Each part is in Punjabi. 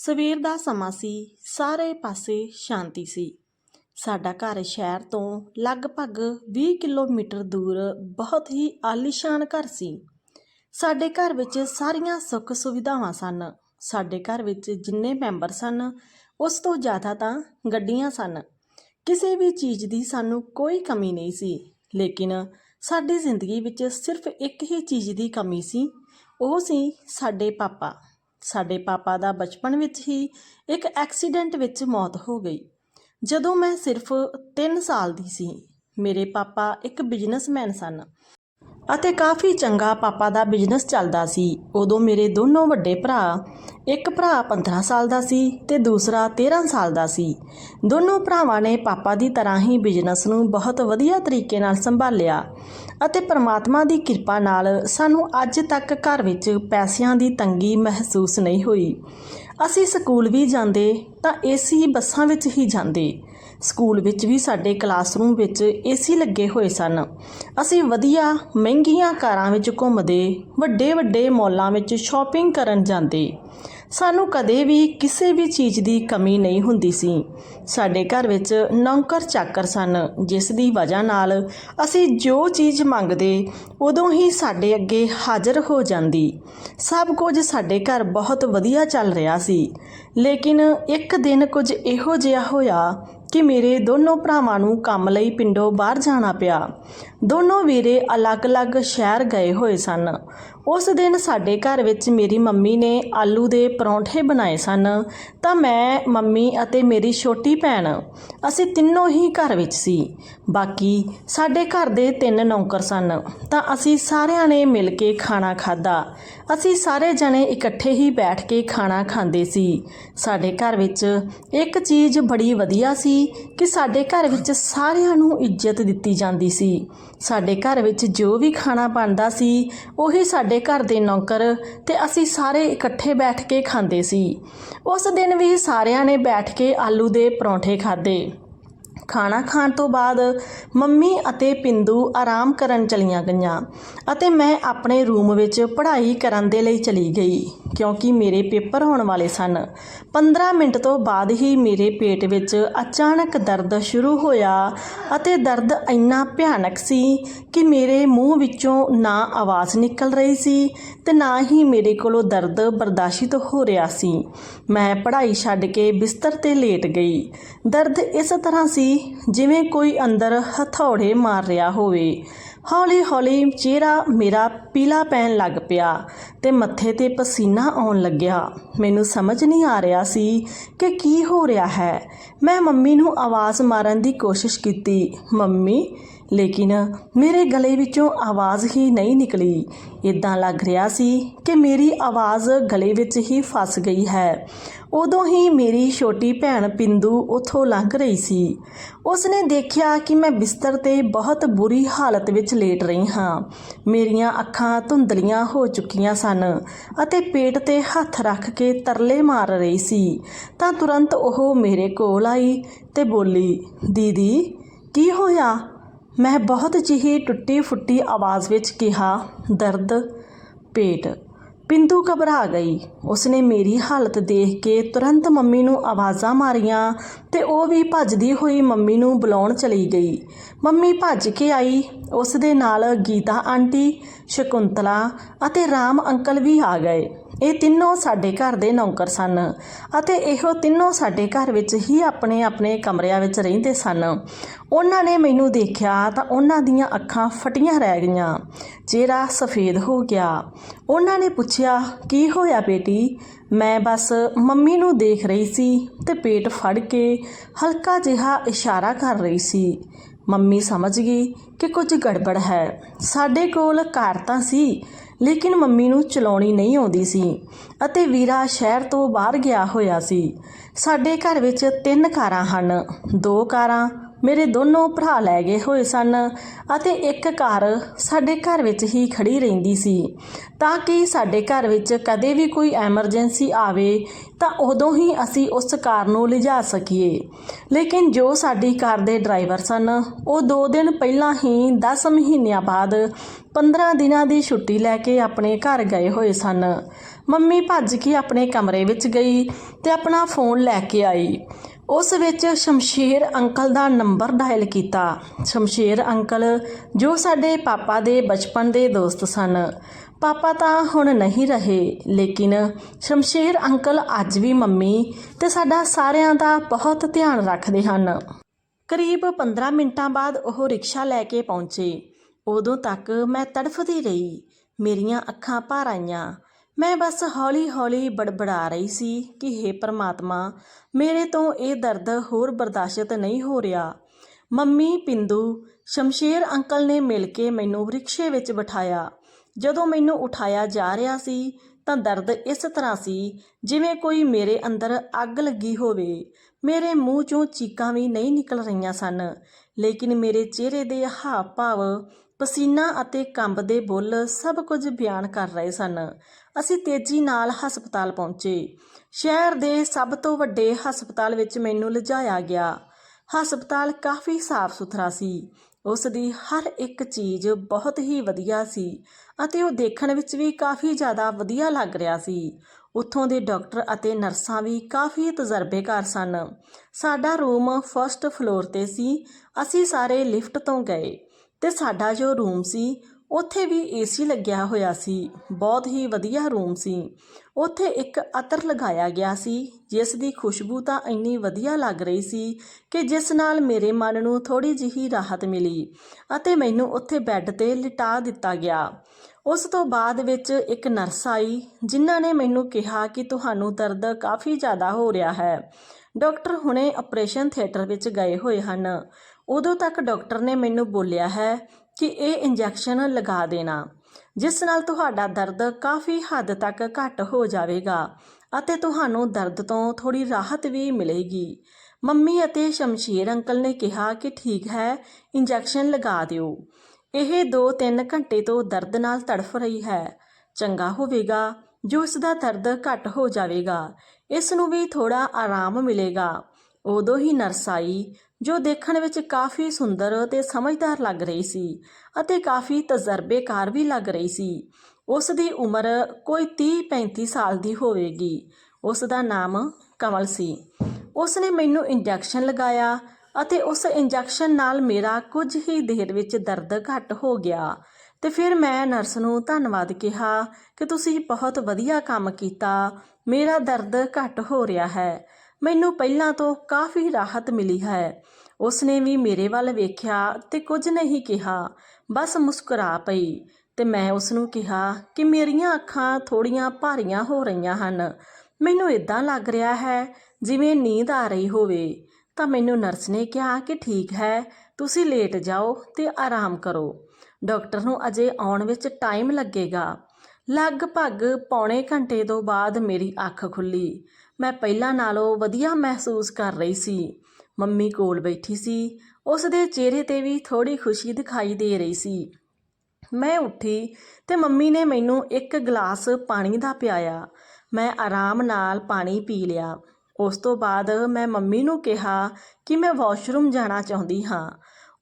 ਸਵੇਰ ਦਾ ਸਮਾਂ ਸੀ, ਸਾਰੇ ਪਾਸੇ ਸ਼ਾਂਤੀ ਸੀ। ਸਾਡਾ ਘਰ ਸ਼ਹਿਰ ਤੋਂ ਲਗਭਗ 20 ਕਿਲੋਮੀਟਰ ਦੂਰ ਬਹੁਤ ਹੀ ਆਲੀਸ਼ਾਨ ਘਰ ਸੀ। ਸਾਡੇ ਘਰ ਵਿੱਚ ਸਾਰੀਆਂ ਸੁੱਖ ਸੁਵਿਧਾਵਾਂ ਸਨ। ਸਾਡੇ ਘਰ ਵਿੱਚ ਜਿੰਨੇ ਮੈਂਬਰ ਸਨ, ਉਸ ਤੋਂ ਜ਼ਿਆਦਾ ਤਾਂ ਗੱਡੀਆਂ ਸਨ। ਕਿਸੇ ਵੀ ਚੀਜ਼ ਦੀ ਸਾਨੂੰ ਕੋਈ ਕਮੀ ਨਹੀਂ ਸੀ, ਲੇਕਿਨ ਸਾਡੀ ਜ਼ਿੰਦਗੀ ਵਿੱਚ ਸਿਰਫ ਇੱਕ ਹੀ ਚੀਜ਼ ਦੀ ਕਮੀ ਸੀ, ਉਹ ਸੀ ਸਾਡੇ ਪਾਪਾ। ਸਾਡੇ ਪਾਪਾ ਦਾ ਬਚਪਨ ਵਿੱਚ ਹੀ ਇੱਕ ਐਕਸੀਡੈਂਟ ਵਿੱਚ ਮੌਤ ਹੋ ਗਈ। ਜਦੋਂ ਮੈਂ ਸਿਰਫ 3 ਸਾਲ ਦੀ ਸੀ, ਮੇਰੇ ਪਾਪਾ ਇੱਕ ਬਿਜ਼ਨਸਮੈਨ ਸਨ। ਅਤੇ ਕਾਫੀ ਚੰਗਾ ਪਾਪਾ ਦਾ ਬਿਜ਼ਨਸ ਚੱਲਦਾ ਸੀ। ਉਦੋਂ ਮੇਰੇ ਦੋਨੋਂ ਵੱਡੇ ਭਰਾ, ਇੱਕ ਭਰਾ 15 ਸਾਲ ਦਾ ਸੀ ਤੇ ਦੂਸਰਾ 13 ਸਾਲ ਦਾ ਸੀ। ਦੋਨੋਂ ਭਰਾਵਾਂ ਨੇ ਪਾਪਾ ਦੀ ਤਰ੍ਹਾਂ ਹੀ ਬਿਜ਼ਨਸ ਨੂੰ ਬਹੁਤ ਵਧੀਆ ਤਰੀਕੇ ਨਾਲ ਸੰਭਾਲਿਆ ਅਤੇ ਪ੍ਰਮਾਤਮਾ ਦੀ ਕਿਰਪਾ ਨਾਲ ਸਾਨੂੰ ਅੱਜ ਤੱਕ ਘਰ ਵਿੱਚ ਪੈਸਿਆਂ ਦੀ ਤੰਗੀ ਮਹਿਸੂਸ ਨਹੀਂ ਹੋਈ। ਅਸੀਂ ਸਕੂਲ ਵੀ ਜਾਂਦੇ ਤਾਂ ਏਸੀ ਬੱਸਾਂ ਵਿੱਚ ਹੀ ਜਾਂਦੇ। ਸਕੂਲ ਵਿੱਚ ਵੀ ਸਾਡੇ ਕਲਾਸਰੂਮ ਵਿੱਚ ਏਸੀ ਲੱਗੇ ਹੋਏ ਸਨ। ਅਸੀਂ ਵਧੀਆ ਮਹਿੰਗੀਆਂ ਕਾਰਾਂ ਵਿੱਚ ਘੁੰਮਦੇ ਵੱਡੇ ਵੱਡੇ ਮਾਲਾਂ ਵਿੱਚ ਸ਼ਾਪਿੰਗ ਕਰਨ ਜਾਂਦੇ। ਸਾਨੂੰ ਕਦੇ ਵੀ ਕਿਸੇ ਵੀ ਚੀਜ਼ ਦੀ ਕਮੀ ਨਹੀਂ ਹੁੰਦੀ ਸੀ। ਸਾਡੇ ਘਰ ਵਿੱਚ ਨੌਕਰ ਚਾਕਰ ਸਨ, ਜਿਸ ਦੀ ਵਜ੍ਹਾ ਨਾਲ ਅਸੀਂ ਜੋ ਚੀਜ਼ ਮੰਗਦੇ, ਉਦੋਂ ਹੀ ਸਾਡੇ ਅੱਗੇ ਹਾਜ਼ਰ ਹੋ ਜਾਂਦੀ। ਸਭ ਕੁਝ ਸਾਡੇ ਘਰ ਬਹੁਤ ਵਧੀਆ ਚੱਲ ਰਿਹਾ ਸੀ। ਲੇਕਿਨ ਇੱਕ ਦਿਨ ਕੁਝ ਇਹੋ ਜਿਹਾ ਹੋਇਆ ਕਿ ਮੇਰੇ ਦੋਨੋਂ ਭਰਾਵਾਂ ਨੂੰ ਕੰਮ ਲਈ ਪਿੰਡੋਂ ਬਾਹਰ ਜਾਣਾ ਪਿਆ। ਦੋਨੋਂ ਵੀਰੇ ਅਲੱਗ-ਅਲੱਗ ਸ਼ਹਿਰ ਗਏ ਹੋਏ ਸਨ। ਉਸ ਦਿਨ ਸਾਡੇ ਘਰ ਵਿੱਚ ਮੇਰੀ ਮੰਮੀ ਨੇ ਆਲੂ ਦੇ ਪਰੌਂਠੇ ਬਣਾਏ ਸਨ। ਤਾਂ ਮੈਂ, ਮੰਮੀ ਅਤੇ ਮੇਰੀ ਛੋਟੀ ਭੈਣ, ਅਸੀਂ ਤਿੰਨੋਂ ਹੀ ਘਰ ਵਿੱਚ ਸੀ। ਬਾਕੀ ਸਾਡੇ ਘਰ ਦੇ ਤਿੰਨ ਨੌਕਰ ਸਨ। ਤਾਂ ਅਸੀਂ ਸਾਰਿਆਂ ਨੇ ਮਿਲ ਕੇ ਖਾਣਾ ਖਾਦਾ ਅਸੀਂ ਸਾਰੇ ਜਣੇ ਇਕੱਠੇ ਹੀ ਬੈਠ ਕੇ ਖਾਣਾ ਖਾਂਦੇ ਸੀ। ਸਾਡੇ ਘਰ ਵਿੱਚ ਇੱਕ ਚੀਜ਼ ਬੜੀ ਵਧੀਆ ਸੀ ਕਿ ਸਾਡੇ ਘਰ ਵਿੱਚ ਸਾਰਿਆਂ ਨੂੰ ਇੱਜ਼ਤ ਦਿੱਤੀ ਜਾਂਦੀ ਸੀ। ਸਾਡੇ ਘਰ ਵਿੱਚ ਜੋ ਵੀ ਖਾਣਾ ਬਣਦਾ ਸੀ, ਉਹੀ ਸਾਡੇ ਘਰ ਦੇ ਨੌਕਰ ਤੇ ਅਸੀਂ ਸਾਰੇ ਇਕੱਠੇ ਬੈਠ ਕੇ ਖਾਂਦੇ ਸੀ। ਉਸ ਦਿਨ ਵੀ ਸਾਰਿਆਂ ਨੇ ਬੈਠ ਕੇ ਆਲੂ ਦੇ ਪਰੌਂਠੇ ਖਾਦੇ ਖਾਣਾ ਖਾਣ ਤੋਂ ਬਾਅਦ ਮੰਮੀ ਅਤੇ ਪਿੰਦੂ ਆਰਾਮ ਕਰਨ ਚਲੀਆਂ ਗਈਆਂ ਅਤੇ ਮੈਂ ਆਪਣੇ ਰੂਮ ਵਿੱਚ ਪੜ੍ਹਾਈ ਕਰਨ ਦੇ ਲਈ ਚਲੀ ਗਈ, ਕਿਉਂਕਿ ਮੇਰੇ ਪੇਪਰ ਹੋਣ ਵਾਲੇ ਸਨ। 15 ਮਿੰਟ ਤੋਂ ਬਾਅਦ ਹੀ ਮੇਰੇ ਪੇਟ ਵਿੱਚ ਅਚਾਨਕ ਦਰਦ ਸ਼ੁਰੂ ਹੋਇਆ ਅਤੇ ਦਰਦ ਇੰਨਾ ਭਿਆਨਕ ਸੀ ਕਿ ਮੇਰੇ ਮੂੰਹ ਵਿੱਚੋਂ ਨਾ ਆਵਾਜ਼ ਨਿਕਲ ਰਹੀ ਸੀ ਤੇ ਨਾ ਹੀ ਮੇਰੇ ਕੋਲੋਂ ਦਰਦ ਬਰਦਾਸ਼ਤ ਹੋ ਰਿਹਾ ਸੀ। ਮੈਂ ਪੜ੍ਹਾਈ ਛੱਡ ਕੇ ਬਿਸਤਰ ਤੇ ਲੇਟ ਗਈ। ਦਰਦ ਇਸ ਤਰ੍ਹਾਂ ਸੀ ਜਿਵੇਂ ਕੋਈ ਅੰਦਰ ਹਥੌੜੇ ਮਾਰ ਰਿਹਾ ਹੋਵੇ। ਹੌਲੀ ਹੌਲੀ ਚਿਹਰਾ ਮੇਰਾ ਪੀਲਾ ਪੈਣ ਲੱਗ ਪਿਆ ਤੇ ਮੱਥੇ ਤੇ ਪਸੀਨਾ ਆਉਣ ਲੱਗਿਆ। ਮੈਨੂੰ ਸਮਝ ਨਹੀਂ ਆ ਰਿਹਾ ਸੀ ਕਿ ਕੀ ਹੋ ਰਿਹਾ ਹੈ। ਮੈਂ ਮੰਮੀ ਨੂੰ ਆਵਾਜ਼ ਮਾਰਨ ਦੀ ਕੋਸ਼ਿਸ਼ ਕੀਤੀ, ਮੰਮੀ ਲੇਕਿਨ ਮੇਰੇ ਗਲੇ ਵਿੱਚੋਂ ਆਵਾਜ਼ ਹੀ ਨਹੀਂ ਨਿਕਲੀ। ਇਦਾਂ ਲੱਗ ਰਿਹਾ ਸੀ ਕਿ ਮੇਰੀ ਆਵਾਜ਼ ਗਲੇ ਵਿੱਚ ਹੀ ਫਸ ਗਈ ਹੈ। ਉਦੋਂ ਹੀ ਮੇਰੀ ਛੋਟੀ ਭੈਣ ਪਿੰਦੂ ਉੱਥੋਂ ਲੰਘ ਰਹੀ ਸੀ। ਉਸਨੇ ਦੇਖਿਆ ਕਿ ਮੈਂ ਬਿਸਤਰ ਤੇ ਬਹੁਤ ਬੁਰੀ ਹਾਲਤ ਵਿੱਚ ਲੇਟ ਰਹੀ ਹਾਂ। ਮੇਰੀਆਂ ਅੱਖਾਂ ਧੁੰਦਲੀਆਂ ਹੋ ਚੁੱਕੀਆਂ ਸਨ ਅਤੇ ਪੇਟ ਤੇ ਹੱਥ ਰੱਖ ਕੇ ਤਰਲੇ ਮਾਰ ਰਹੀ ਸੀ। ਤਾਂ ਤੁਰੰਤ ਉਹ ਮੇਰੇ ਕੋਲ ਆਈ ਤੇ ਬੋਲੀ, ਦੀਦੀ, ਕੀ ਹੋਇਆ? ਮੈਂ ਬਹੁਤ ਜਿਹੀ ਟੁੱਟੀ ਫੁੱਟੀ ਆਵਾਜ਼ ਵਿੱਚ ਕਿਹਾ, ਦਰਦ, ਪੇਟ। ਪਿੰਦੂ ਘਬਰਾ ਗਈ। ਉਸਨੇ ਮੇਰੀ ਹਾਲਤ ਦੇਖ ਕੇ ਤੁਰੰਤ ਮੰਮੀ ਨੂੰ ਆਵਾਜ਼ਾਂ ਮਾਰੀਆਂ ਤੇ ਉਹ ਵੀ ਭੱਜਦੀ ਹੋਈ ਮੰਮੀ ਨੂੰ ਬੁਲਾਉਣ ਚਲੀ ਗਈ। ਮੰਮੀ ਭੱਜ ਕੇ ਆਈ। ਉਸ ਦੇ ਨਾਲ ਗੀਤਾ ਆਂਟੀ, ਸ਼ਕੁੰਤਲਾ ਅਤੇ ਰਾਮ ਅੰਕਲ ਵੀ ਆ ਗਏ। ਇਹ ਤਿੰਨੋਂ ਸਾਡੇ ਘਰ ਦੇ ਨੌਕਰ ਸਨ ਅਤੇ ਇਹੋ ਤਿੰਨੋਂ ਸਾਡੇ ਘਰ ਵਿੱਚ ਹੀ ਆਪਣੇ ਆਪਣੇ ਕਮਰਿਆਂ ਵਿੱਚ ਰਹਿੰਦੇ ਸਨ। ਉਹਨਾਂ ਨੇ ਮੈਨੂੰ ਦੇਖਿਆ ਤਾਂ ਉਹਨਾਂ ਦੀਆਂ ਅੱਖਾਂ ਫਟੀਆਂ ਰਹਿ ਗਈਆਂ, ਚਿਹਰਾ ਸਫੇਦ ਹੋ ਗਿਆ। ਉਹਨਾਂ ਨੇ ਪੁੱਛਿਆ, ਕੀ ਹੋਇਆ ਬੇਟੀ? ਮੈਂ ਬਸ ਮੰਮੀ ਨੂੰ ਦੇਖ ਰਹੀ ਸੀ ਤੇ ਪੇਟ ਫੜ ਕੇ ਹਲਕਾ ਜਿਹਾ ਇਸ਼ਾਰਾ ਕਰ ਰਹੀ ਸੀ। ਮੰਮੀ ਸਮਝ ਗਈ ਕਿ ਕੁਝ ਗੜਬੜ ਹੈ। ਸਾਡੇ ਕੋਲ ਕਾਰ ਤਾਂ ਸੀ ਲੇਕਿਨ ਮੰਮੀ ਨੂੰ ਚਲਾਉਣੀ ਨਹੀਂ ਆਉਂਦੀ ਸੀ ਅਤੇ ਵੀਰਾ ਸ਼ਹਿਰ ਤੋਂ ਬਾਹਰ ਗਿਆ ਹੋਇਆ ਸੀ। ਸਾਡੇ ਘਰ ਵਿੱਚ ਤਿੰਨ ਕਾਰਾਂ ਹਨ। ਦੋ ਕਾਰਾਂ ਮੇਰੇ ਦੋਨੋਂ ਭਰਾ ਲੈ ਗਏ ਹੋਏ ਸਨ ਅਤੇ ਇੱਕ ਕਾਰ ਸਾਡੇ ਘਰ ਵਿੱਚ ਹੀ ਖੜੀ ਰਹਿੰਦੀ ਸੀ। ਤਾਂ ਕਿ ਸਾਡੇ ਘਰ ਵਿੱਚ ਕਦੇ ਵੀ ਕੋਈ ਐਮਰਜੈਂਸੀ ਆਵੇ, ਤਾਂ ਉਦੋਂ ਹੀ ਅਸੀਂ ਉਸ ਕਾਰ ਨੂੰ ਲਿਜਾ ਸਕੀਏ। ਲੇਕਿਨ ਜੋ ਸਾਡੀ ਕਾਰ ਦੇ ਡਰਾਈਵਰ ਸਨ, ਉਹ 2 ਦਿਨ ਪਹਿਲਾਂ ਹੀ 10 ਮਹੀਨਿਆਂ ਬਾਅਦ 15 ਦਿਨਾਂ ਦੀ ਛੁੱਟੀ ਲੈ ਕੇ ਆਪਣੇ ਘਰ ਗਏ ਹੋਏ ਸਨ। ਮੰਮੀ ਭੱਜ ਕੇ ਆਪਣੇ ਕਮਰੇ ਵਿੱਚ ਗਈ ਤੇ ਆਪਣਾ ਫੋਨ ਲੈ ਕੇ ਆਈ। ਉਸ ਵਿੱਚ ਸ਼ਮਸ਼ੇਰ ਅੰਕਲ ਦਾ ਨੰਬਰ ਡਾਇਲ ਕੀਤਾ। ਸ਼ਮਸ਼ੇਰ ਅੰਕਲ, ਜੋ ਸਾਡੇ ਪਾਪਾ ਦੇ ਬਚਪਨ ਦੇ ਦੋਸਤ ਸਨ। ਪਾਪਾ ਤਾਂ ਹੁਣ ਨਹੀਂ ਰਹੇ, ਲੇਕਿਨ ਸ਼ਮਸ਼ੇਰ ਅੰਕਲ ਅੱਜ ਵੀ ਮੰਮੀ ਤੇ ਸਾਡਾ ਸਾਰਿਆਂ ਦਾ ਬਹੁਤ ਧਿਆਨ ਰੱਖਦੇ ਹਨ। ਕਰੀਬ 15 ਮਿੰਟਾਂ ਬਾਅਦ ਉਹ ਰਿਕਸ਼ਾ ਲੈ ਕੇ ਪਹੁੰਚੇ। ਉਦੋਂ ਤੱਕ ਮੈਂ ਤੜਫਦੀ ਰਹੀ। ਮੇਰੀਆਂ ਅੱਖਾਂ ਭਰ ਆਈਆਂ। ਮੈਂ ਬਸ ਹੌਲੀ-ਹੌਲੀ ਬੜਬੜਾ ਰਹੀ ਸੀ ਕਿ हे ਪ੍ਰਮਾਤਮਾ, ਮੇਰੇ ਤੋਂ ਇਹ ਦਰਦ ਹੋਰ ਬਰਦਾਸ਼ਤ ਨਹੀਂ ਹੋ ਰਿਹਾ। ਮੰਮੀ, ਪਿੰਦੂ, ਸ਼ਮਸ਼ੇਰ ਅੰਕਲ ਨੇ ਮਿਲ ਕੇ ਮੈਨੂੰ ਰਿਕਸ਼ੇ ਵਿੱਚ ਬਿਠਾਇਆ। ਜਦੋਂ ਮੈਨੂੰ ਉਠਾਇਆ ਜਾ ਰਿਹਾ ਸੀ, ਤਾਂ ਦਰਦ ਇਸ ਤਰ੍ਹਾਂ ਸੀ, ਜਿਵੇਂ ਕੋਈ ਮੇਰੇ ਅੰਦਰ ਅੱਗ ਲੱਗੀ ਹੋਵੇ। ਮੇਰੇ ਮੂੰਹ ਚੋਂ ਚੀਕਾਂ ਵੀ ਨਹੀਂ ਨਿਕਲ ਰਹੀਆਂ ਸਨ, ਲੇਕਿਨ ਮੇਰੇ ਚਿਹਰੇ ਦੇ ਹਾਵ ਭਾਵ ਪਸੀਨਾ ਅਤੇ ਕੰਬ ਦੇ ਬੁੱਲ ਸਭ ਕੁਝ ਬਿਆਨ ਕਰ ਰਹੇ ਸਨ। ਅਸੀਂ ਤੇਜ਼ੀ ਨਾਲ ਹਸਪਤਾਲ ਪਹੁੰਚੇ। ਸ਼ਹਿਰ ਦੇ ਸਭ ਤੋਂ ਵੱਡੇ ਹਸਪਤਾਲ ਵਿੱਚ ਮੈਨੂੰ ਲਿਜਾਇਆ ਗਿਆ। ਹਸਪਤਾਲ ਕਾਫੀ ਸਾਫ਼ ਸੁਥਰਾ ਸੀ। ਉਸ ਦੀ ਹਰ ਇੱਕ ਚੀਜ਼ ਬਹੁਤ ਹੀ ਵਧੀਆ ਸੀ ਅਤੇ ਉਹ ਦੇਖਣ ਵਿੱਚ ਵੀ ਕਾਫੀ ਜ਼ਿਆਦਾ ਵਧੀਆ ਲੱਗ ਰਿਹਾ ਸੀ। ਉੱਥੋਂ ਦੇ ਡਾਕਟਰ ਅਤੇ ਨਰਸਾਂ ਵੀ ਕਾਫੀ ਤਜਰਬੇਕਾਰ ਸਨ। ਸਾਡਾ ਰੂਮ ਫਰਸਟ ਫਲੋਰ ਤੇ ਸੀ। ਅਸੀਂ ਸਾਰੇ ਲਿਫਟ ਤੋਂ ਗਏ। ਤੇ ਸਾਡਾ ਜੋ ਰੂਮ ਸੀ, ਉੱਥੇ ਵੀ ਏਸੀ ਲੱਗਿਆ ਹੋਇਆ ਸੀ। ਬਹੁਤ ਹੀ ਵਧੀਆ ਰੂਮ ਸੀ। ਉੱਥੇ ਇੱਕ ਅਤਰ ਲਗਾਇਆ ਗਿਆ ਸੀ, ਜਿਸ ਦੀ ਖੁਸ਼ਬੂ ਤਾਂ ਇੰਨੀ ਵਧੀਆ ਲੱਗ ਰਹੀ ਸੀ ਕਿ ਜਿਸ ਨਾਲ ਮੇਰੇ ਮਨ ਨੂੰ ਥੋੜੀ ਜਿਹੀ ਰਾਹਤ ਮਿਲੀ ਅਤੇ ਮੈਨੂੰ ਉੱਥੇ ਬੈੱਡ ਤੇ ਲਿਟਾ ਦਿੱਤਾ ਗਿਆ। ਉਸ ਤੋਂ ਬਾਅਦ ਵਿੱਚ ਇੱਕ ਨਰਸ ਆਈ, ਜਿਨ੍ਹਾਂ ਨੇ ਮੈਨੂੰ ਕਿਹਾ ਕਿ ਤੁਹਾਨੂੰ ਦਰਦ ਕਾਫੀ ਜ਼ਿਆਦਾ ਹੋ ਰਿਹਾ ਹੈ। ਡਾਕਟਰ ਹੁਣੇ ਆਪਰੇਸ਼ਨ ਥੀਏਟਰ ਵਿੱਚ ਗਏ ਹੋਏ ਹਨ। ਉਦੋਂ ਤੱਕ ਡਾਕਟਰ ਨੇ ਮੈਨੂੰ ਬੋਲਿਆ ਹੈ ਕਿ ਇਹ ਇੰਜੈਕਸ਼ਨ ਲਗਾ ਦੇਣਾ, ਜਿਸ ਨਾਲ ਤੁਹਾਡਾ ਦਰਦ ਕਾਫੀ ਹੱਦ ਤੱਕ ਘੱਟ ਹੋ ਜਾਵੇਗਾ ਅਤੇ ਤੁਹਾਨੂੰ ਦਰਦ ਤੋਂ ਥੋੜੀ ਰਾਹਤ ਵੀ ਮਿਲੇਗੀ। ਮੰਮੀ ਅਤੇ ਸ਼ਮਸ਼ੀਰ ਅੰਕਲ ਨੇ ਕਿਹਾ ਕਿ ਠੀਕ ਹੈ, ਇੰਜੈਕਸ਼ਨ ਲਗਾ ਦਿਓ। ਇਹ 2-3 ਘੰਟੇ ਤੋਂ ਦਰਦ ਨਾਲ ਤੜਫ ਰਹੀ ਹੈ। ਚੰਗਾ ਹੋਵੇਗਾ ਜੋ ਇਸ ਦਾ ਦਰਦ ਘੱਟ ਹੋ ਜਾਵੇਗਾ, ਇਸ ਨੂੰ ਵੀ ਥੋੜਾ ਆਰਾਮ ਮਿਲੇਗਾ। ਉਦੋਂ ਹੀ ਨਰਸ ਆਈ ਜੋ ਦੇਖਣ ਵਿੱਚ ਕਾਫੀ ਸੁੰਦਰ ਤੇ ਸਮਝਦਾਰ ਲੱਗ ਰਹੀ ਸੀ ਅਤੇ ਕਾਫੀ ਤਜਰਬੇਕਾਰ ਵੀ ਲੱਗ ਰਹੀ ਸੀ। ਉਸ ਦੀ ਉਮਰ ਕੋਈ 30-35 ਸਾਲ ਦੀ ਹੋਵੇਗੀ। ਉਸ ਦਾ ਨਾਮ ਕਮਲ ਸੀ। ਉਸ ਨੇ ਮੈਨੂੰ ਇੰਜੈਕਸ਼ਨ ਲਗਾਇਆ ਅਤੇ ਉਸ ਇੰਜੈਕਸ਼ਨ ਨਾਲ ਮੇਰਾ ਕੁਝ ਹੀ ਦੇਰ ਵਿੱਚ ਦਰਦ ਘੱਟ ਹੋ ਗਿਆ ਤੇ ਫਿਰ ਮੈਂ ਨਰਸ ਨੂੰ ਧੰਨਵਾਦ ਕਿਹਾ ਕਿ ਤੁਸੀਂ ਬਹੁਤ ਵਧੀਆ ਕੰਮ ਕੀਤਾ। ਮੇਰਾ ਦਰਦ ਘੱਟ ਹੋ ਰਿਹਾ ਹੈ। ਮੈਨੂੰ ਪਹਿਲਾਂ ਤੋਂ ਕਾਫੀ ਰਾਹਤ ਮਿਲੀ ਹੈ। ਉਸਨੇ ਵੀ ਮੇਰੇ ਵੱਲ ਵੇਖਿਆ ਤੇ ਕੁਝ ਨਹੀਂ ਕਿਹਾ। ਬਸ ਮੁਸਕਰਾ ਪਈ ਤੇ ਮੈਂ ਉਸ ਨੂੰ ਕਿਹਾ ਕਿ ਮੇਰੀਆਂ ਅੱਖਾਂ ਥੋੜੀਆਂ ਭਾਰੀਆਂ ਹੋ ਰਹੀਆਂ ਹਨ। ਮੈਨੂੰ ਇਦਾਂ ਲੱਗ ਰਿਹਾ ਹੈ ਜਿਵੇਂ ਨੀਂਦ ਆ ਰਹੀ ਹੋਵੇ। ਤਾਂ ਮੈਨੂੰ ਨਰਸ ਨੇ ਕਿਹਾ ਕਿ ਠੀਕ ਹੈ, ਤੁਸੀਂ ਲੇਟ ਜਾਓ ਤੇ ਆਰਾਮ ਕਰੋ। ਡਾਕਟਰ ਨੂੰ ਅਜੇ ਆਉਣ ਵਿੱਚ ਟਾਈਮ ਲੱਗੇਗਾ। ਲਗਭਗ ਪੌਣੇ ਘੰਟੇ ਤੋਂ ਬਾਅਦ ਮੇਰੀ ਅੱਖ ਖੁੱਲੀ। ਮੈਂ ਪਹਿਲਾਂ ਨਾਲੋਂ ਵਧੀਆ ਮਹਿਸੂਸ ਕਰ ਰਹੀ ਸੀ। ਮੰਮੀ ਕੋਲ ਬੈਠੀ ਸੀ। ਉਸ ਦੇ ਚਿਹਰੇ ਤੇ ਵੀ ਥੋੜੀ ਖੁਸ਼ੀ ਦਿਖਾਈ ਦੇ ਰਹੀ ਸੀ। ਮੈਂ ਉੱਠੀ ਤੇ ਮੰਮੀ ਨੇ ਮੈਨੂੰ ਇੱਕ ਗਲਾਸ ਪਾਣੀ ਦਾ ਪਿਆਇਆ। ਮੈਂ ਆਰਾਮ ਨਾਲ ਪਾਣੀ ਪੀ ਲਿਆ। ਉਸ ਤੋਂ ਬਾਅਦ ਮੈਂ ਮੰਮੀ ਨੂੰ ਕਿਹਾ ਕਿ ਮੈਂ ਵਾਸ਼ਰੂਮ ਜਾਣਾ ਚਾਹੁੰਦੀ ਹਾਂ।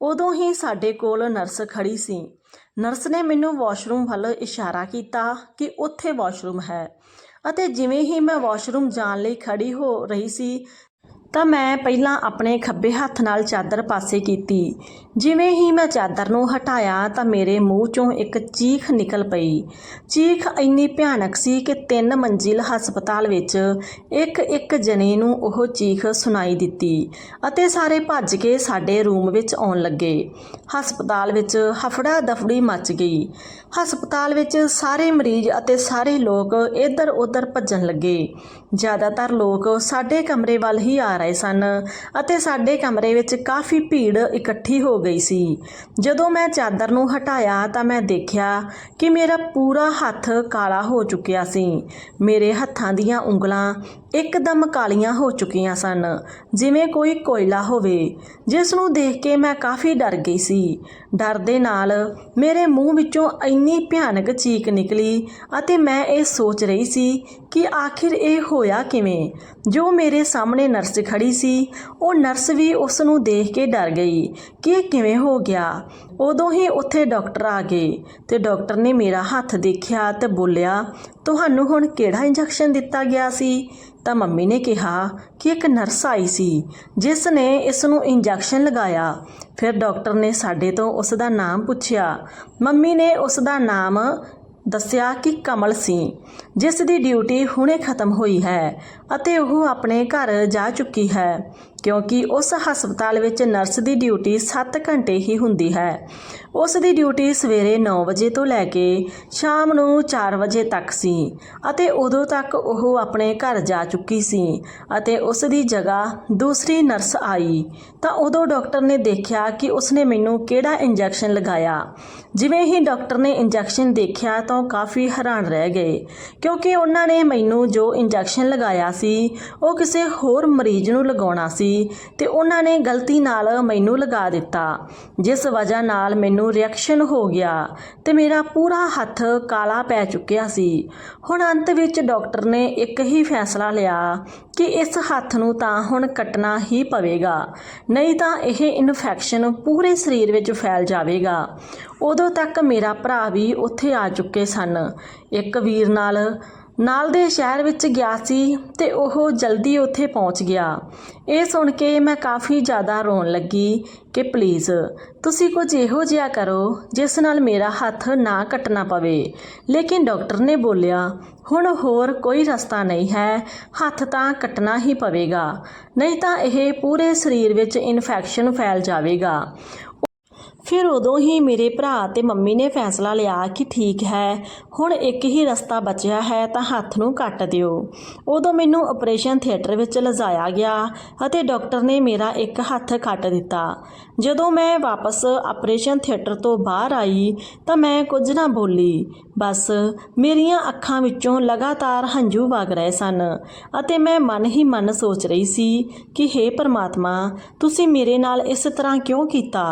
ਉਦੋਂ ਹੀ ਸਾਡੇ ਕੋਲ ਨਰਸ ਖੜੀ ਸੀ। ਨਰਸ ਨੇ ਮੈਨੂੰ ਵਾਸ਼ਰੂਮ ਵੱਲ ਇਸ਼ਾਰਾ ਕੀਤਾ ਕਿ ਉੱਥੇ ਵਾਸ਼ਰੂਮ ਹੈ। ਅਤੇ ਜਿਵੇਂ ਹੀ ਮੈਂ ਵਾਸ਼ਰੂਮ ਜਾਣ ਲਈ ਖੜ੍ਹੀ ਹੋ ਰਹੀ ਸੀ ਤਾਂ ਮੈਂ ਪਹਿਲਾਂ ਆਪਣੇ ਖੱਬੇ ਹੱਥ ਨਾਲ ਚਾਦਰ ਪਾਸੇ ਕੀਤੀ। ਜਿਵੇਂ ਹੀ ਮੈਂ ਚਾਦਰ ਨੂੰ ਹਟਾਇਆ ਤਾਂ ਮੇਰੇ ਮੂੰਹ ਚੋਂ ਇੱਕ ਚੀਖ ਨਿਕਲ ਪਈ। ਚੀਖ ਇੰਨੀ ਭਿਆਨਕ ਸੀ ਕਿ ਤਿੰਨ ਮੰਜ਼ਿਲ ਹਸਪਤਾਲ ਵਿੱਚ ਇੱਕ ਇੱਕ ਜਣੇ ਨੂੰ ਉਹ ਚੀਖ ਸੁਣਾਈ ਦਿੱਤੀ ਅਤੇ ਸਾਰੇ ਭੱਜ ਕੇ ਸਾਡੇ ਰੂਮ ਵਿੱਚ ਆਉਣ ਲੱਗੇ। ਹਸਪਤਾਲ ਵਿੱਚ ਹਫੜਾ ਦਫੜੀ ਮਚ ਗਈ। ਹਸਪਤਾਲ ਵਿੱਚ ਸਾਰੇ ਮਰੀਜ਼ ਅਤੇ ਸਾਰੇ ਲੋਕ ਇੱਧਰ ਉੱਧਰ ਭੱਜਣ ਲੱਗੇ। ਜ਼ਿਆਦਾਤਰ ਲੋਕ ਸਾਡੇ ਕਮਰੇ ਵੱਲ ਹੀ ਆ ਰਹੇ ਸਨ ਅਤੇ ਸਾਡੇ ਕਮਰੇ ਵਿੱਚ ਕਾਫੀ ਭੀੜ ਇਕੱਠੀ ਹੋ ਗਈ ਸੀ। ਜਦੋਂ ਮੈਂ ਚਾਦਰ ਨੂੰ ਹਟਾਇਆ ਤਾਂ ਮੈਂ ਦੇਖਿਆ ਕਿ ਮੇਰਾ ਪੂਰਾ ਹੱਥ ਕਾਲਾ ਹੋ ਚੁੱਕਿਆ ਸੀ। ਮੇਰੇ ਹੱਥਾਂ ਦੀਆਂ ਉਂਗਲਾਂ ਇੱਕਦਮ ਕਾਲੀਆਂ ਹੋ ਚੁੱਕੀਆਂ ਸਨ। ਜਿਵੇਂ ਕੋਈ ਕੋਇਲਾ ਹੋਵੇ, ਜਿਸ ਨੂੰ ਦੇਖ ਕੇ ਮੈਂ ਕਾਫੀ ਡਰ ਗਈ ਸੀ। ਡਰ ਦੇ ਨਾਲ ਮੇਰੇ ਮੂੰਹ ਵਿੱਚੋਂ ਇੰਨੀ ਭਿਆਨਕ ਚੀਕ ਨਿਕਲੀ ਅਤੇ ਮੈਂ ਇਹ ਸੋਚ ਰਹੀ ਸੀ ਕਿ ਆਖਿਰ ਇਹ ਹੋਇਆ ਕਿਵੇਂ। ਜੋ ਮੇਰੇ ਸਾਹਮਣੇ ਨਰਸ ਖੜੀ ਸੀ, ਉਹ ਨਰਸ ਵੀ ਉਸ ਨੂੰ ਦੇਖ ਕੇ ਡਰ ਗਈ ਕਿ ਇਹ ਕਿਵੇਂ ਹੋ ਗਿਆ। ਉਦੋਂ ਹੀ ਉੱਥੇ ਡਾਕਟਰ ਆ ਗਏ ਤੇ ਡਾਕਟਰ ਨੇ ਮੇਰਾ ਹੱਥ ਦੇਖਿਆ ਤੇ ਬੋਲਿਆ, ਤੁਹਾਨੂੰ ਹੁਣ ਕਿਹੜਾ ਇੰਜੈਕਸ਼ਨ ਦਿੱਤਾ ਗਿਆ ਸੀ? ਤਾਂ ਮੰਮੀ ਨੇ ਕਿਹਾ ਕਿ ਇੱਕ ਨਰਸ ਆਈ ਸੀ, ਜਿਸ ਨੇ ਇਸ ਨੂੰ ਇੰਜੈਕਸ਼ਨ ਲਗਾਇਆ। ਫਿਰ ਡਾਕਟਰ ਨੇ ਸਾਡੇ ਤੋਂ ਉਸ ਦਾ ਨਾਮ ਪੁੱਛਿਆ। ਮੰਮੀ ਨੇ ਉਸ ਦਾ ਨਾਮ ਦੱਸਿਆ ਕਿ ਕਮਲ ਸੀ ਜਿਸ ਦੀ ਡਿਊਟੀ ਹੁਣੇ ਖਤਮ ਹੋਈ ਹੈ। ਅਤੇ ਉਹ ਆਪਣੇ ਘਰ ਜਾ ਚੁੱਕੀ ਹੈ, ਕਿਉਂਕਿ ਉਸ ਹਸਪਤਾਲ ਵਿੱਚ ਨਰਸ ਦੀ ਡਿਊਟੀ 7 ਘੰਟੇ ਹੀ ਹੁੰਦੀ ਹੈ। ਉਸ ਦੀ ਡਿਊਟੀ ਸਵੇਰੇ 9 ਵਜੇ ਤੋਂ ਲੈ ਕੇ ਸ਼ਾਮ ਨੂੰ 4 ਵਜੇ ਤੱਕ ਸੀ ਅਤੇ ਉਦੋਂ ਤੱਕ ਉਹ ਆਪਣੇ ਘਰ ਜਾ ਚੁੱਕੀ ਸੀ ਅਤੇ ਉਸ ਦੀ ਜਗ੍ਹਾ ਦੂਸਰੀ ਨਰਸ ਆਈ। ਤਾਂ ਉਦੋਂ ਡਾਕਟਰ ਨੇ ਦੇਖਿਆ ਕਿ ਉਸਨੇ ਮੈਨੂੰ ਕਿਹੜਾ ਇੰਜੈਕਸ਼ਨ ਲਗਾਇਆ। ਜਿਵੇਂ ਹੀ ਡਾਕਟਰ ਨੇ ਇੰਜੈਕਸ਼ਨ ਦੇਖਿਆ ਤਾਂ ਉਹ ਕਾਫੀ ਹੈਰਾਨ ਰਹਿ ਗਏ, ਕਿਉਂਕਿ ਉਹਨਾਂ ਨੇ ਮੈਨੂੰ ਜੋ ਇੰਜੈਕਸ਼ਨ ਲਗਾਇਆ ਸੀ, ਉਹ ਕਿਸੇ ਹੋਰ ਮਰੀਜ਼ ਨੂੰ ਲਗਾਉਣਾ ਸੀ ਤੇ ਉਹਨਾਂ ਨੇ ਗਲਤੀ ਨਾਲ ਮੈਨੂੰ ਲਗਾ ਦਿੱਤਾ। ਜਿਸ ਵਜ੍ਹਾ ਨਾਲ ਮੈਨੂੰ ਰਿਐਕਸ਼ਨ ਹੋ ਗਿਆ ਤੇ ਮੇਰਾ ਪੂਰਾ ਹੱਥ ਕਾਲਾ ਪੈ ਚੁੱਕਿਆ ਸੀ। ਹੁਣ ਅੰਤ ਵਿੱਚ ਡਾਕਟਰ ਨੇ ਇੱਕ ਹੀ ਫੈਸਲਾ ਲਿਆ ਕਿ ਇਸ ਹੱਥ ਨੂੰ ਤਾਂ ਹੁਣ ਕੱਟਣਾ ਹੀ ਪਵੇਗਾ, ਨਹੀਂ ਤਾਂ ਇਹ ਇਨਫੈਕਸ਼ਨ ਪੂਰੇ ਸਰੀਰ ਵਿੱਚ ਫੈਲ ਜਾਵੇਗਾ। ਉਦੋਂ ਤੱਕ ਮੇਰਾ ਭਰਾ ਵੀ ਉੱਥੇ ਆ ਚੁੱਕੇ ਸਨ। ਇੱਕ ਵੀਰ ਨਾਲ ਨਾਲ ਦੇ ਸ਼ਹਿਰ ਵਿੱਚ ਗਿਆ ਸੀ ਤੇ ਉਹ ਜਲਦੀ ਉੱਥੇ ਪਹੁੰਚ ਗਿਆ। ਇਹ ਸੁਣ ਕੇ ਮੈਂ ਕਾਫੀ ਜ਼ਿਆਦਾ ਰੋਣ ਲੱਗੀ ਕਿ ਪਲੀਜ਼ ਤੁਸੀਂ ਕੁਝ ਇਹੋ ਜਿਹਾ ਕਰੋ ਜਿਸ ਨਾਲ ਮੇਰਾ ਹੱਥ ਨਾ ਕੱਟਣਾ ਪਵੇ। ਲੇਕਿਨ ਡਾਕਟਰ ਨੇ ਬੋਲਿਆ, ਹੁਣ ਹੋਰ ਕੋਈ ਰਸਤਾ ਨਹੀਂ ਹੈ, ਹੱਥ ਤਾਂ ਕੱਟਣਾ ਹੀ ਪਵੇਗਾ, ਨਹੀਂ ਤਾਂ ਇਹ ਪੂਰੇ ਸਰੀਰ ਵਿੱਚ ਇਨਫੈਕਸ਼ਨ ਫੈਲ ਜਾਵੇਗਾ। ਫਿਰ ਉਦੋਂ ਹੀ ਮੇਰੇ ਭਰਾ ਤੇ ਮੰਮੀ ਨੇ ਫੈਸਲਾ ਲਿਆ ਕਿ ਠੀਕ ਹੈ, ਹੁਣ ਇੱਕ ਹੀ ਰਸਤਾ ਬਚਿਆ ਹੈ ਤਾਂ ਹੱਥ ਨੂੰ ਕੱਟ ਦਿਓ। ਉਦੋਂ ਮੈਨੂੰ ਆਪਰੇਸ਼ਨ ਥੀਏਟਰ ਵਿੱਚ ਲਿਜਾਇਆ ਗਿਆ ਅਤੇ ਡਾਕਟਰ ਨੇ ਮੇਰਾ ਇੱਕ ਹੱਥ ਕੱਟ ਦਿੱਤਾ। ਜਦੋਂ ਮੈਂ ਵਾਪਸ ਆਪਰੇਸ਼ਨ ਥੀਏਟਰ ਤੋਂ ਬਾਹਰ ਆਈ ਤਾਂ ਮੈਂ ਕੁਝ ਨਾ ਬੋਲੀ। ਬਸ ਮੇਰੀਆਂ ਅੱਖਾਂ ਵਿੱਚੋਂ ਲਗਾਤਾਰ ਹੰਝੂ ਵਗ ਰਹੇ ਸਨ ਅਤੇ ਮੈਂ ਮਨ ਹੀ ਮਨ ਸੋਚ ਰਹੀ ਸੀ ਕਿ ਹੇ ਪਰਮਾਤਮਾ, ਤੁਸੀਂ ਮੇਰੇ ਨਾਲ ਇਸ ਤਰ੍ਹਾਂ ਕਿਉਂ ਕੀਤਾ?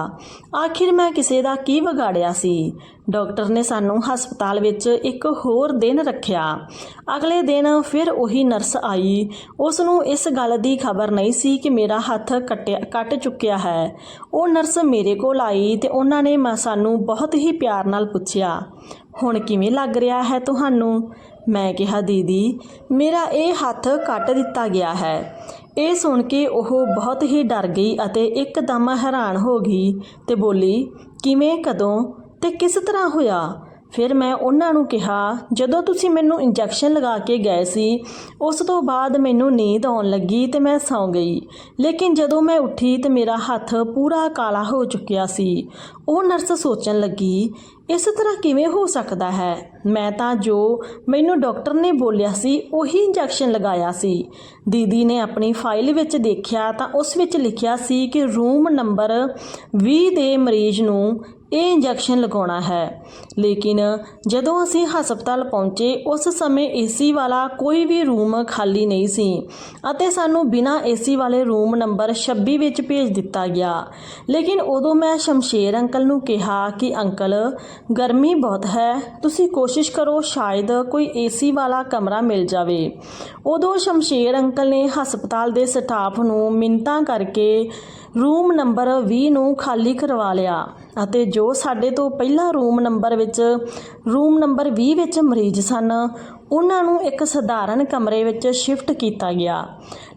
ਆਖਿਰ ਮੈਂ ਕਿਸੇ ਦਾ ਕੀ ਵਿਗਾੜਿਆ ਸੀ? ਡਾਕਟਰ ਨੇ ਸਾਨੂੰ ਹਸਪਤਾਲ ਵਿੱਚ ਇੱਕ ਹੋਰ ਦਿਨ ਰੱਖਿਆ। ਅਗਲੇ ਦਿਨ ਫਿਰ ਉਹੀ ਨਰਸ ਆਈ। ਉਸ ਨੂੰ ਇਸ ਗੱਲ ਦੀ ਖਬਰ ਨਹੀਂ ਸੀ ਕਿ ਮੇਰਾ ਹੱਥ ਕੱਟਿਆ, ਕੱਟ ਚੁੱਕਿਆ ਹੈ। ਉਹ ਨਰਸ ਮੇਰੇ ਕੋਲ ਆਈ ਤੇ ਉਹਨਾਂ ਨੇ ਮੈਂ, ਸਾਨੂੰ ਬਹੁਤ ਹੀ ਪਿਆਰ ਨਾਲ ਪੁੱਛਿਆ, ਹੁਣ ਕਿਵੇਂ ਲੱਗ ਰਿਹਾ ਹੈ ਤੁਹਾਨੂੰ? ਮੈਂ ਕਿਹਾ, ਦੀਦੀ, ਮੇਰਾ ਇਹ ਹੱਥ ਕੱਟ ਦਿੱਤਾ ਗਿਆ ਹੈ। ਇਹ ਸੁਣ ਕੇ ਉਹ ਬਹੁਤ ਹੀ ਡਰ ਗਈ ਅਤੇ ਇੱਕਦਮ ਹੈਰਾਨ ਹੋ ਗਈ ਤੇ ਬੋਲੀ, ਕਿਵੇਂ, ਕਦੋਂ ਤੇ ਕਿਸ ਤਰ੍ਹਾਂ ਹੋਇਆ? ਫਿਰ ਮੈਂ ਉਹਨਾਂ ਨੂੰ ਕਿਹਾ, ਜਦੋਂ ਤੁਸੀਂ ਮੈਨੂੰ ਇੰਜੈਕਸ਼ਨ ਲਗਾ ਕੇ ਗਏ ਸੀ, ਉਸ ਤੋਂ ਬਾਅਦ ਮੈਨੂੰ ਨੀਂਦ ਆਉਣ ਲੱਗੀ ਤੇ ਮੈਂ ਸੌਂ ਗਈ। ਲੇਕਿਨ ਜਦੋਂ ਮੈਂ ਉੱਠੀ ਤੇ ਮੇਰਾ ਹੱਥ ਪੂਰਾ ਕਾਲਾ ਹੋ ਚੁੱਕਿਆ ਸੀ, ਉਹ ਨਰਸ ਸੋਚਣ ਲੱਗੀ, ਇਸ ਤਰ੍ਹਾਂ ਕਿਵੇਂ ਹੋ ਸਕਦਾ ਹੈ? ਮੈਂ ਤਾਂ ਜੋ ਮੈਨੂੰ ਡਾਕਟਰ ਨੇ ਬੋਲਿਆ ਸੀ, ਉਹੀ ਇੰਜੈਕਸ਼ਨ ਲਗਾਇਆ ਸੀ। ਦੀਦੀ ਨੇ ਆਪਣੀ ਫਾਈਲ ਵਿੱਚ ਦੇਖਿਆ ਤਾਂ ਉਸ ਵਿੱਚ ਲਿਖਿਆ ਸੀ ਕਿ ਰੂਮ ਨੰਬਰ 20 ਦੇ ਮਰੀਜ਼ ਨੂੰ ਇਹ ਇੰਜੈਕਸ਼ਨ ਲਗਾਉਣਾ ਹੈ। ਲੇਕਿਨ ਜਦੋਂ ਅਸੀਂ ਹਸਪਤਾਲ ਪਹੁੰਚੇ, ਉਸ ਸਮੇਂ ਏਸੀ ਵਾਲਾ ਕੋਈ ਵੀ ਰੂਮ ਖਾਲੀ ਨਹੀਂ ਸੀ ਅਤੇ ਸਾਨੂੰ ਬਿਨਾਂ ਏਸੀ ਵਾਲੇ ਰੂਮ ਨੰਬਰ 26 ਵਿੱਚ ਭੇਜ ਦਿੱਤਾ ਗਿਆ। ਲੇਕਿਨ ਉਦੋਂ ਮੈਂ ਸ਼ਮਸ਼ੇਰ ਅੰਕਲ ਨੂੰ ਕਿਹਾ ਕਿ, ਅੰਕਲ, ਗਰਮੀ ਬਹੁਤ ਹੈ। ਤੁਸੀਂ ਕੋਸ਼ਿਸ਼ ਕਰੋ ਸ਼ਾਇਦ ਕੋਈ ਏਸੀ ਵਾਲਾ ਕਮਰਾ ਮਿਲ ਜਾਵੇ। ਉਦੋਂ ਸ਼ਮਸ਼ੇਰ ਅੰਕਲ ਨੇ ਹਸਪਤਾਲ ਦੇ ਸਟਾਫ ਨੂੰ ਮਿੰਤਾਂ ਕਰਕੇ ਰੂਮ ਨੰਬਰ 20 ਨੂੰ ਖਾਲੀ ਕਰਵਾ ਲਿਆ ਅਤੇ ਜੋ ਸਾਡੇ ਤੋਂ ਪਹਿਲਾਂ ਰੂਮ ਨੰਬਰ ਵਿੱਚ, ਰੂਮ ਨੰਬਰ 20 ਵਿੱਚ ਮਰੀਜ਼ ਸਨ, ਉਹਨਾਂ ਨੂੰ ਇੱਕ ਸਧਾਰਨ ਕਮਰੇ ਵਿੱਚ ਸ਼ਿਫਟ ਕੀਤਾ ਗਿਆ।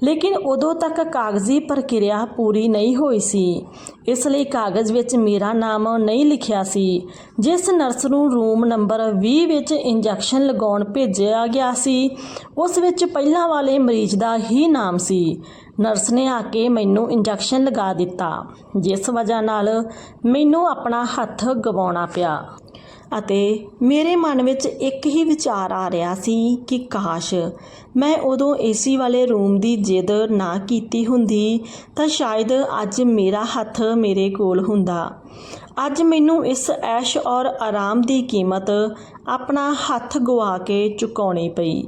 ਲੇਕਿਨ ਉਦੋਂ ਤੱਕ ਕਾਗਜ਼ੀ ਪ੍ਰਕਿਰਿਆ ਪੂਰੀ ਨਹੀਂ ਹੋਈ ਸੀ। ਇਸ ਲਈ ਕਾਗਜ਼ ਵਿੱਚ ਮੇਰਾ ਨਾਮ ਨਹੀਂ ਲਿਖਿਆ ਸੀ। ਜਿਸ ਨਰਸ ਨੂੰ ਰੂਮ ਨੰਬਰ 20 ਵਿੱਚ ਇੰਜੈਕਸ਼ਨ ਲਗਾਉਣ ਭੇਜਿਆ ਗਿਆ ਸੀ, ਉਸ ਵਿੱਚ ਪਹਿਲਾਂ ਵਾਲੇ ਮਰੀਜ਼ ਦਾ ਹੀ ਨਾਮ ਸੀ। ਨਰਸ ਨੇ ਆ ਕੇ ਮੈਨੂੰ ਇੰਜੈਕਸ਼ਨ ਲਗਾ ਦਿੱਤਾ, ਜਿਸ ਵਜ੍ਹਾ ਨਾਲ ਮੈਨੂੰ ਆਪਣਾ ਹੱਥ ਗਵਾਉਣਾ ਪਿਆ ਅਤੇ ਮੇਰੇ ਮਨ ਵਿੱਚ ਇੱਕ ਹੀ ਵਿਚਾਰ ਆ ਰਿਹਾ ਸੀ ਕਿ ਕਾਸ਼ ਮੈਂ ਉਦੋਂ ਏਸੀ ਵਾਲੇ ਰੂਮ ਦੀ ਜਿੱਦ ਨਾ ਕੀਤੀ ਹੁੰਦੀ ਤਾਂ ਸ਼ਾਇਦ ਅੱਜ ਮੇਰਾ ਹੱਥ ਮੇਰੇ ਕੋਲ ਹੁੰਦਾ। ਅੱਜ ਮੈਨੂੰ ਇਸ ਐਸ਼ ਔਰ ਆਰਾਮ ਦੀ ਕੀਮਤ ਆਪਣਾ ਹੱਥ ਗਵਾ ਕੇ ਚੁਕਾਉਣੀ ਪਈ।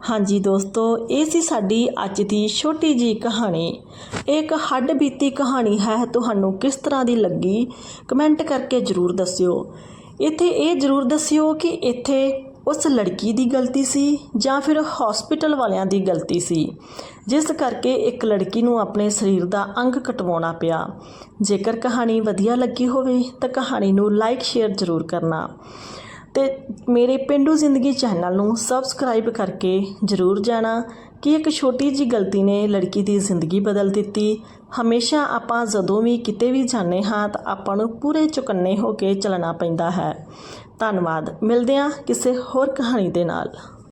ਹਾਂਜੀ ਦੋਸਤੋ, ਇਹ ਸੀ ਸਾਡੀ ਅੱਜ ਦੀ ਛੋਟੀ ਜੀ ਕਹਾਣੀ। ਇਹ ਇੱਕ ਹੱਡ ਬੀਤੀ ਕਹਾਣੀ ਹੈ, ਤੁਹਾਨੂੰ ਕਿਸ ਤਰ੍ਹਾਂ ਦੀ ਲੱਗੀ, ਕਮੈਂਟ ਕਰਕੇ ਜਰੂਰ ਦੱਸਿਓ। ਇੱਥੇ ਇਹ ਜਰੂਰ ਦੱਸਿਓ ਕਿ ਇੱਥੇ ਉਸ ਲੜਕੀ ਦੀ ਗਲਤੀ ਸੀ ਜਾਂ ਫਿਰ ਹਸਪੀਟਲ ਵਾਲਿਆਂ ਦੀ ਗਲਤੀ ਸੀ, ਜਿਸ ਕਰਕੇ ਇੱਕ ਲੜਕੀ ਨੂੰ ਆਪਣੇ ਸਰੀਰ ਦਾ ਅੰਗ ਕਟਵਾਉਣਾ ਪਿਆ। ਜੇਕਰ ਕਹਾਣੀ ਵਧੀਆ ਲੱਗੀ ਹੋਵੇ, ਤਾਂ ਕਹਾਣੀ ਨੂੰ ਲਾਈਕ ਸ਼ੇਅਰ ਜ਼ਰੂਰ ਕਰਨਾ। ਤੇ ਮੇਰੇ ਪਿੰਡੂ ਜ਼ਿੰਦਗੀ ਚੈਨਲ ਨੂੰ ਸਬਸਕ੍ਰਾਈਬ ਕਰਕੇ ਜ਼ਰੂਰ ਜਾਣਾ ਕਿ ਇੱਕ ਛੋਟੀ ਜੀ ਗਲਤੀ ਨੇ ਲੜਕੀ ਦੀ ਜ਼ਿੰਦਗੀ ਬਦਲ ਦਿੱਤੀ। ਹਮੇਸ਼ਾ ਆਪਾਂ ਜਦੋਂ ਵੀ ਕਿਤੇ ਵੀ ਜਾਂਦੇ ਹਾਂ ਤਾਂ ਆਪਾਂ ਨੂੰ ਪੂਰੇ ਚੁਕੰਨੇ ਹੋ ਕੇ ਚੱਲਣਾ ਪੈਂਦਾ ਹੈ। ਧੰਨਵਾਦ। ਮਿਲਦੇ ਹਾਂ ਕਿਸੇ ਹੋਰ ਕਹਾਣੀ ਦੇ ਨਾਲ।